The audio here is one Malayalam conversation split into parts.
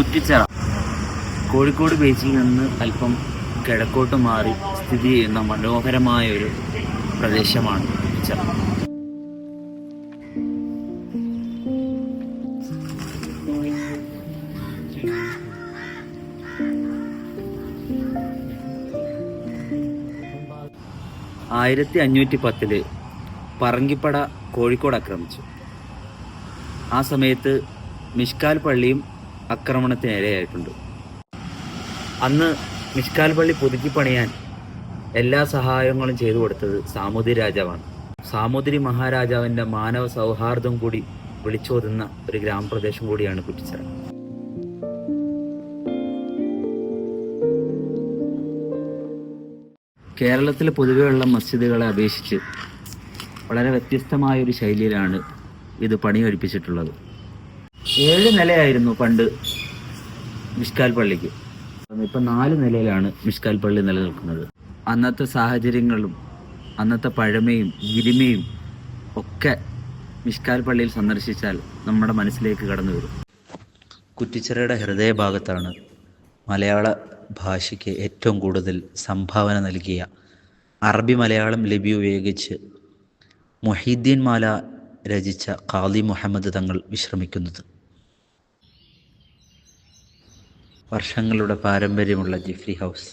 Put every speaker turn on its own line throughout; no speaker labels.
കുറ്റിച്ചിറ കോഴിക്കോട് ബീച്ചിൽ നിന്ന് അല്പം കിഴക്കോട്ട് മാറി സ്ഥിതി ചെയ്യുന്ന മനോഹരമായ ഒരു പ്രദേശമാണ് കുറ്റിച്ചിറ ആയിരത്തി അഞ്ഞൂറ്റി പത്തിൽ പറങ്കിപ്പട കോഴിക്കോട് ആക്രമിച്ചു. ആ സമയത്ത് മിഷ്കാൽ പള്ളിയും ആക്രമണത്തിന് ഇരയായിട്ടുണ്ട് അന്ന് മിഷ്കാൽ പള്ളി പുതുക്കി പണിയാൻ എല്ലാ സഹായങ്ങളും ചെയ്തു കൊടുത്തത് സാമൂതിരി രാജാവാണ്. സാമൂതിരി മഹാരാജാവിന്റെ മാനവ സൗഹാർദ്ദം കൂടി വിളിച്ചോതുന്ന ഒരു ഗ്രാമപ്രദേശം കൂടിയാണ് കുറ്റിച്ചിറ. കേരളത്തിലെ പൊതുവെയുള്ള മസ്ജിദുകളെ അപേക്ഷിച്ച് വളരെ വ്യത്യസ്തമായ ഒരു ശൈലിയിലാണ് ഇത് പണി കഴിപ്പിച്ചിട്ടുള്ളത് ഏഴ് നിലയായിരുന്നു പണ്ട് മിഷ്കാൽ പള്ളിക്ക്. ഇപ്പം നാല് നിലയിലാണ് മിഷ്കാൽ പള്ളി നിലനിൽക്കുന്നത്. അന്നത്തെ സാഹചര്യങ്ങളും അന്നത്തെ പഴമയും ഗിരിമയും ഒക്കെ മിഷ്കാൽ പള്ളിയിൽ സന്ദർശിച്ചാൽ നമ്മുടെ മനസ്സിലേക്ക് കടന്നു വരും. കുറ്റിച്ചിറയുടെ ഹൃദയഭാഗത്താണ് മലയാള ഭാഷയ്ക്ക് ഏറ്റവും കൂടുതൽ സംഭാവന നൽകിയ. അറബി മലയാളം ലിപി ഉപയോഗിച്ച് മൊഹീദ്ദീൻ മാല രചിച്ച ഖാദി മുഹമ്മദ് തങ്ങൾ വിശ്രമിക്കുന്നത്. വർഷങ്ങളുടെ പാരമ്പര്യമുള്ള ജിഫ്രി ഹൗസ്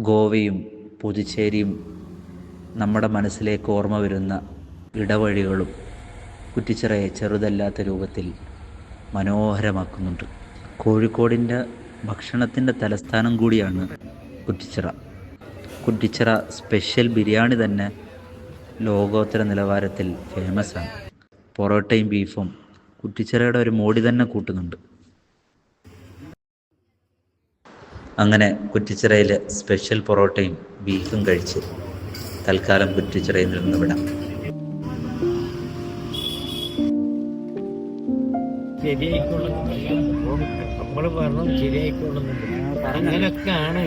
ഗോവയും പുതുച്ചേരിയും നമ്മുടെ മനസ്സിലേക്ക് ഓർമ്മ വരുന്ന ഇടവഴികളും കുറ്റിച്ചിറയെ ചെറുതല്ലാത്ത രൂപത്തിൽ മനോഹരമാക്കുന്നുണ്ട്. കോഴിക്കോടിന്റെ ഭക്ഷണത്തിന്റെ തലസ്ഥാനം കൂടിയാണ് കുറ്റിച്ചിറ. കുറ്റിച്ചിറ സ്പെഷ്യൽ ബിരിയാണി തന്നെ ലോകോത്തര നിലവാരത്തിൽ ഫേമസ് ആണ്. പൊറോട്ടയും ബീഫും കുറ്റിച്ചിറയുടെ ഒരു മോടി തന്നെ കൂട്ടുന്നുണ്ട്. അങ്ങനെ കുറ്റിച്ചിറയിലെ സ്പെഷ്യൽ പൊറോട്ടയും ബീഫും കഴിച്ച് തൽക്കാലം കുറ്റിച്ചിറയിൽ നിന്ന് വിടാം.
ശരിയായിക്കൊള്ളുന്നു നമ്മൾ പറഞ്ഞു ശരിയായിക്കൊള്ളുന്നുണ്ട് അങ്ങനെയൊക്കെയാണ്.